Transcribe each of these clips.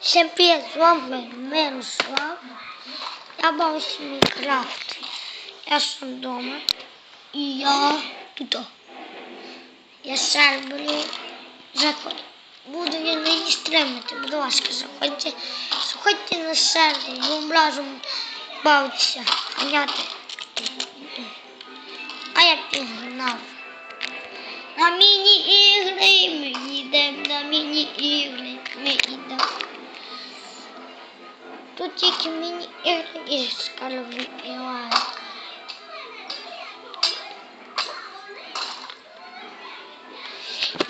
Всем привет, с вами Мирослав. Я бавлюсь в Майнкрафт. Я сам дома. І я тут. Я серверю. Заходь. Буду я не її стримати, будь ласка, заходьте. Заходьте на сервер, будемо разом бавитися, ганяти. А я пігнав. На міні-ігри ми йдемо, на міні-ігри ми йдемо. Тут тільки міні-ігри і скоро випівають.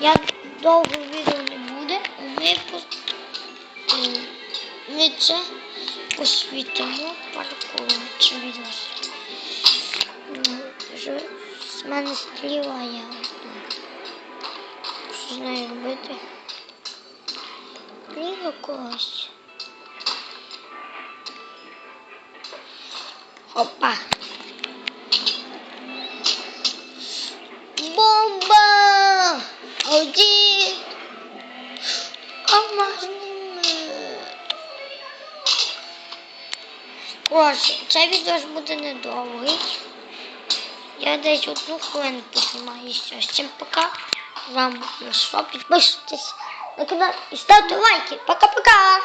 Як довго відео не буде, ми, ми це освітимо паркуром чи. Ну, Що з мене стріла я. Що з нею робити? Ліво когось. Опа. Бомба! Один! Алмазний. Коротше, це відео ж буде недовгий. Я десь одну хвилину познімаю і все. Всім пока. З вами був Мишо. Підписуйтесь на канал і ставте лайки. Пока-пока!